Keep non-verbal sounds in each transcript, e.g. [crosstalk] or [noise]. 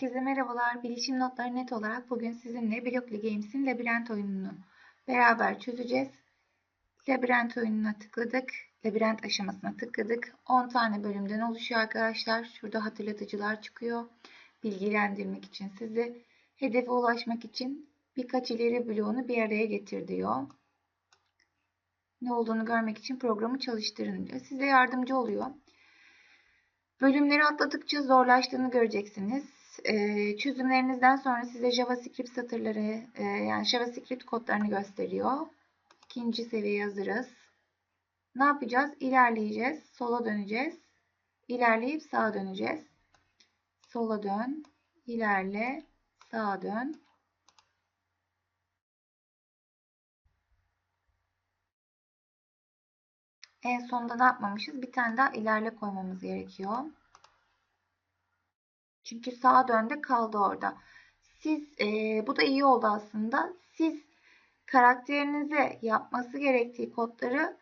Herkese merhabalar. Bilişim notları net olarak bugün sizinle Blockly Games'in labirent oyununu beraber çözeceğiz. Labirent oyununa tıkladık. Labirent aşamasına tıkladık. 10 tane bölümden oluşuyor arkadaşlar. Şurada hatırlatıcılar çıkıyor. Bilgilendirmek için sizi. Hedefe ulaşmak için birkaç ileri bloğunu bir araya getir diyor. Ne olduğunu görmek için programı çalıştırın diyor. Size yardımcı oluyor. Bölümleri atladıkça zorlaştığını göreceksiniz. Ee, çözümlerinizden sonra size JavaScript satırları, e, yani JavaScript kodlarını gösteriyor. İkinci seviyeye hazırız. Ne yapacağız? İlerleyeceğiz. Sola döneceğiz. İlerleyip sağa döneceğiz. Sola dön. ilerle, Sağa dön. En sonunda ne yapmamışız? Bir tane daha ilerle koymamız gerekiyor. Çünkü sağa döndü kaldı orada. Siz e, bu da iyi oldu aslında. Siz karakterinize yapması gerektiği kodları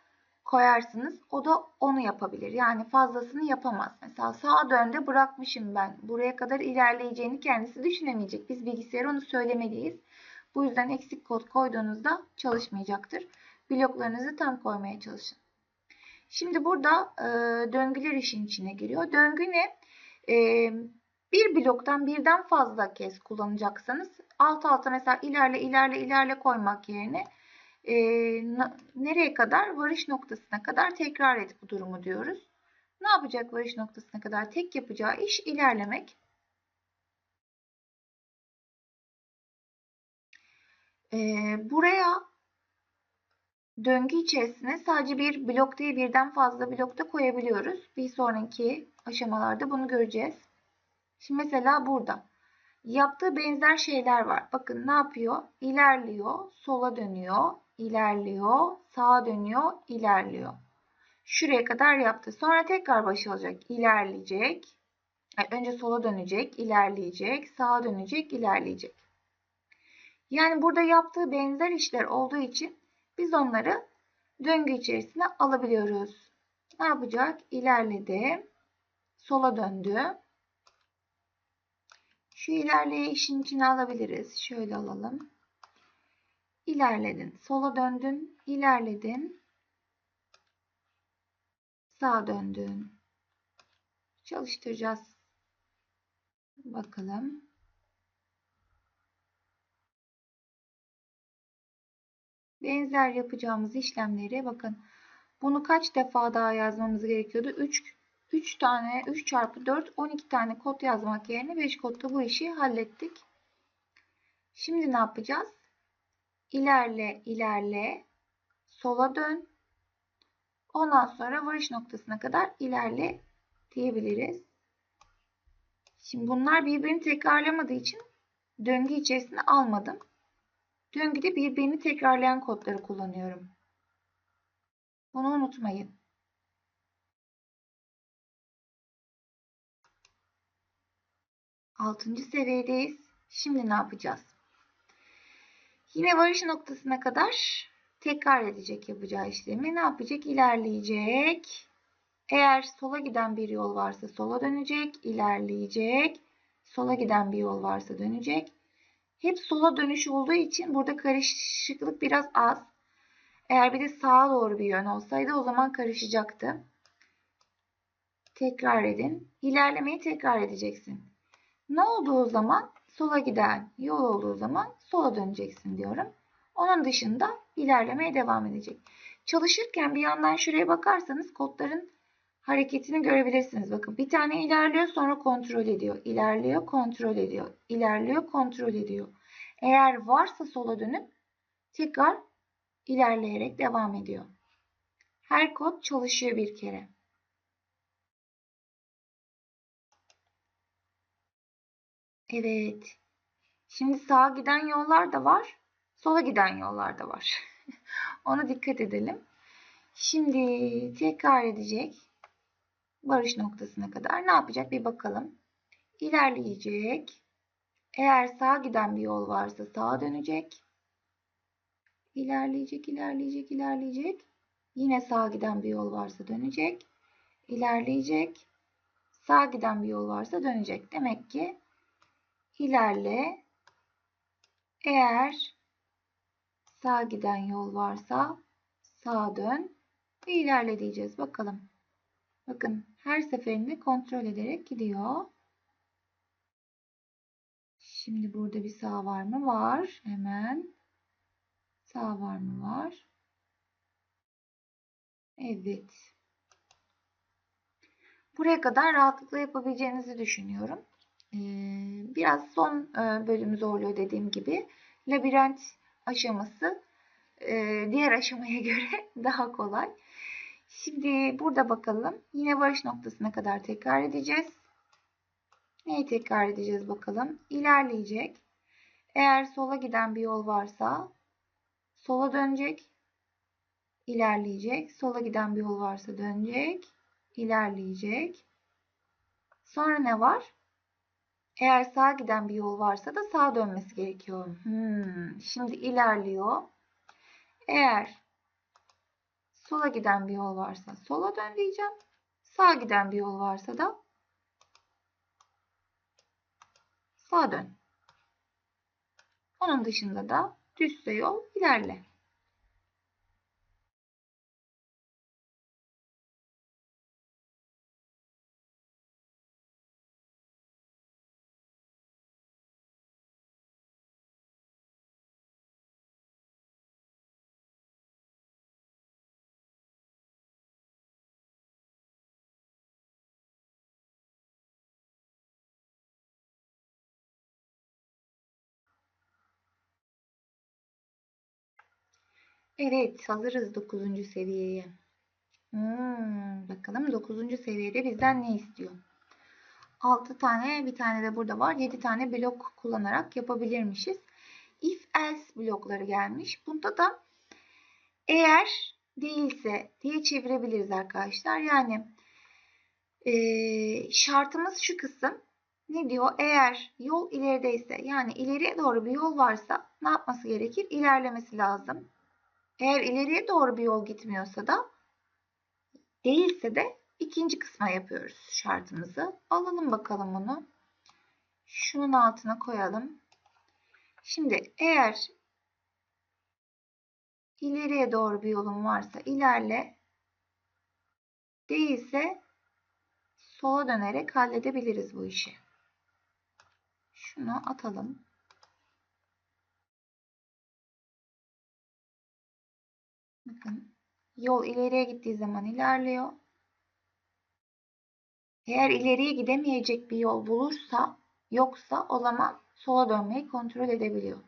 koyarsınız. O da onu yapabilir. Yani fazlasını yapamaz. Mesela sağa döndü bırakmışım ben. Buraya kadar ilerleyeceğini kendisi düşünemeyecek. Biz bilgisayara onu söylemeliyiz. Bu yüzden eksik kod koyduğunuzda çalışmayacaktır. Bloklarınızı tam koymaya çalışın. Şimdi burada e, döngüler işin içine giriyor. Döngü ne? E, bir bloktan birden fazla kez kullanacaksanız alt alta mesela ilerle ilerle ilerle koymak yerine e, nereye kadar? Varış noktasına kadar tekrar et bu durumu diyoruz. Ne yapacak varış noktasına kadar? Tek yapacağı iş ilerlemek. E, buraya döngü içerisine sadece bir blok değil birden fazla blok da koyabiliyoruz. Bir sonraki aşamalarda bunu göreceğiz. Şimdi mesela burada yaptığı benzer şeyler var. Bakın ne yapıyor? İlerliyor, sola dönüyor, ilerliyor, sağa dönüyor, ilerliyor. Şuraya kadar yaptı. Sonra tekrar başa alacak. İlerleyecek. Yani önce sola dönecek, ilerleyecek, sağa dönecek, ilerleyecek. Yani burada yaptığı benzer işler olduğu için biz onları döngü içerisine alabiliyoruz. Ne yapacak? İlerledi. Sola döndü. Şu ilerleye işin içine alabiliriz. Şöyle alalım. İlerledin. Sola döndün. İlerledin. Sağa döndün. Çalıştıracağız. Bakalım. Benzer yapacağımız işlemleri bakın. Bunu kaç defa daha yazmamız gerekiyordu? 3 3 tane 3 çarpı 4 12 tane kod yazmak yerine 5 kodda bu işi hallettik. Şimdi ne yapacağız? İlerle, ilerle, sola dön. Ondan sonra varış noktasına kadar ilerle diyebiliriz. Şimdi bunlar birbirini tekrarlamadığı için döngü içerisine almadım. Döngüde birbirini tekrarlayan kodları kullanıyorum. Bunu unutmayın. Altıncı seviyedeyiz. Şimdi ne yapacağız? Yine varış noktasına kadar tekrar edecek yapacağı işlemi. Ne yapacak? İlerleyecek. Eğer sola giden bir yol varsa sola dönecek, ilerleyecek. Sola giden bir yol varsa dönecek. Hep sola dönüş olduğu için burada karışıklık biraz az. Eğer bir de sağa doğru bir yön olsaydı o zaman karışacaktı. Tekrar edin. İlerlemeyi tekrar edeceksin. Ne olduğu zaman sola giden yol olduğu zaman sola döneceksin diyorum. Onun dışında ilerlemeye devam edecek. Çalışırken bir yandan şuraya bakarsanız kodların hareketini görebilirsiniz. Bakın bir tane ilerliyor sonra kontrol ediyor. İlerliyor kontrol ediyor. İlerliyor kontrol ediyor. Eğer varsa sola dönüp tekrar ilerleyerek devam ediyor. Her kod çalışıyor bir kere. Evet. Şimdi sağa giden yollar da var. Sola giden yollar da var. [laughs] Ona dikkat edelim. Şimdi tekrar edecek. Barış noktasına kadar ne yapacak bir bakalım. İlerleyecek. Eğer sağa giden bir yol varsa sağa dönecek. İlerleyecek, ilerleyecek, ilerleyecek. Yine sağa giden bir yol varsa dönecek. İlerleyecek. Sağa giden bir yol varsa dönecek. Demek ki ilerle. Eğer sağ giden yol varsa sağa dön ve ilerle diyeceğiz. Bakalım. Bakın her seferinde kontrol ederek gidiyor. Şimdi burada bir sağ var mı? Var. Hemen. Sağ var mı? Var. Evet. Buraya kadar rahatlıkla yapabileceğinizi düşünüyorum. Biraz son e, bölüm zorluyor dediğim gibi. Labirent aşaması diğer aşamaya [laughs] göre daha kolay. Şimdi burada bakalım. Yine varış noktasına kadar tekrar edeceğiz. Neyi tekrar edeceğiz bakalım. İlerleyecek. Eğer sola giden bir yol varsa sola dönecek. İlerleyecek. Sola giden bir yol varsa dönecek. İlerleyecek. Sonra ne var? Eğer sağa giden bir yol varsa da sağa dönmesi gerekiyor. Hmm, şimdi ilerliyor. Eğer sola giden bir yol varsa sola dön diyeceğim. Sağa giden bir yol varsa da sağa dön. Onun dışında da düzse yol ilerle. Evet, hazırız 9. seviyeye. Hmm, bakalım 9. seviyede bizden ne istiyor? 6 tane, bir tane de burada var. 7 tane blok kullanarak yapabilirmişiz. If else blokları gelmiş. Bunda da eğer değilse diye çevirebiliriz arkadaşlar. Yani e, şartımız şu kısım. Ne diyor? Eğer yol ilerideyse yani ileriye doğru bir yol varsa ne yapması gerekir? İlerlemesi lazım. Eğer ileriye doğru bir yol gitmiyorsa da değilse de ikinci kısma yapıyoruz şartımızı. Alalım bakalım bunu. Şunun altına koyalım. Şimdi eğer ileriye doğru bir yolun varsa ilerle. Değilse sola dönerek halledebiliriz bu işi. Şunu atalım. Bakın yol ileriye gittiği zaman ilerliyor. Eğer ileriye gidemeyecek bir yol bulursa yoksa o zaman sola dönmeyi kontrol edebiliyor.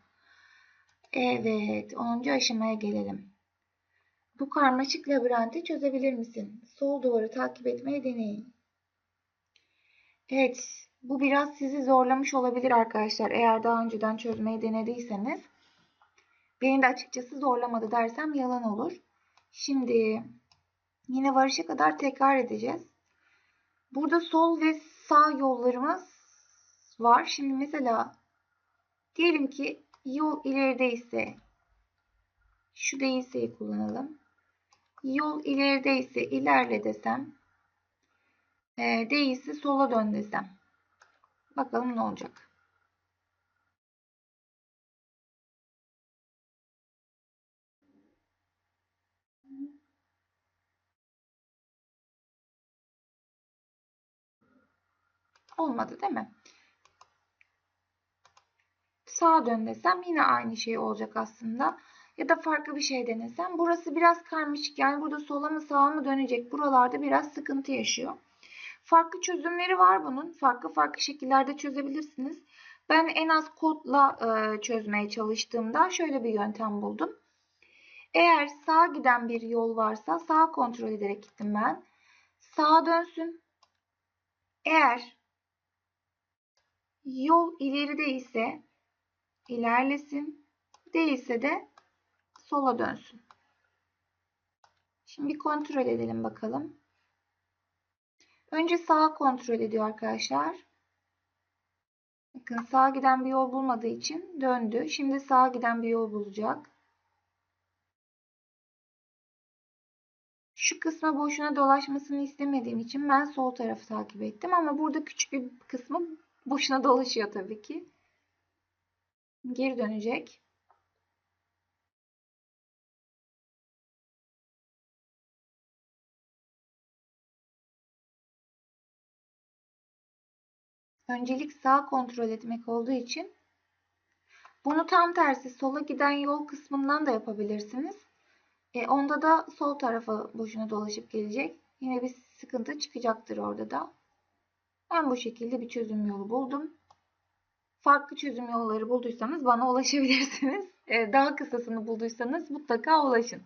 Evet 10. aşamaya gelelim. Bu karmaşık labirenti çözebilir misin? Sol duvarı takip etmeyi deneyin. Evet bu biraz sizi zorlamış olabilir arkadaşlar. Eğer daha önceden çözmeyi denediyseniz. Beni de açıkçası zorlamadı dersem yalan olur. Şimdi yine varışa kadar tekrar edeceğiz. Burada sol ve sağ yollarımız var. Şimdi mesela diyelim ki yol ilerideyse şu değilseyi kullanalım. Yol ilerideyse ilerle desem e, değilse sola dön desem. Bakalım ne olacak. Olmadı değil mi? Sağa dön desem yine aynı şey olacak aslında. Ya da farklı bir şey denesem. Burası biraz karmaşık. Yani burada sola mı sağa mı dönecek? Buralarda biraz sıkıntı yaşıyor. Farklı çözümleri var bunun. Farklı farklı şekillerde çözebilirsiniz. Ben en az kodla e, çözmeye çalıştığımda şöyle bir yöntem buldum. Eğer sağa giden bir yol varsa sağa kontrol ederek gittim ben. Sağa dönsün. Eğer yol ileride ise ilerlesin. Değilse de sola dönsün. Şimdi bir kontrol edelim bakalım. Önce sağa kontrol ediyor arkadaşlar. Bakın sağa giden bir yol bulmadığı için döndü. Şimdi sağa giden bir yol bulacak. Şu kısma boşuna dolaşmasını istemediğim için ben sol tarafı takip ettim. Ama burada küçük bir kısmı boşuna dolaşıyor tabii ki. Geri dönecek. Öncelik sağ kontrol etmek olduğu için bunu tam tersi sola giden yol kısmından da yapabilirsiniz. E, onda da sol tarafa boşuna dolaşıp gelecek. Yine bir sıkıntı çıkacaktır orada da. Ben bu şekilde bir çözüm yolu buldum. Farklı çözüm yolları bulduysanız bana ulaşabilirsiniz. [laughs] E, daha kısasını bulduysanız mutlaka ulaşın.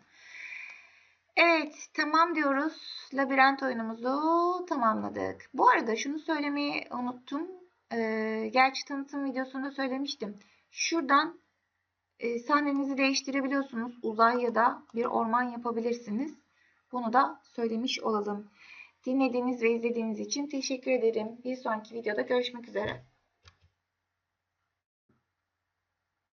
Evet, tamam diyoruz. Labirent oyunumuzu tamamladık. Bu arada şunu söylemeyi unuttum. Ee, gerçi tanıtım videosunda söylemiştim. Şuradan e, sahnenizi değiştirebiliyorsunuz. Uzay ya da bir orman yapabilirsiniz. Bunu da söylemiş olalım. Dinlediğiniz ve izlediğiniz için teşekkür ederim. Bir sonraki videoda görüşmek üzere.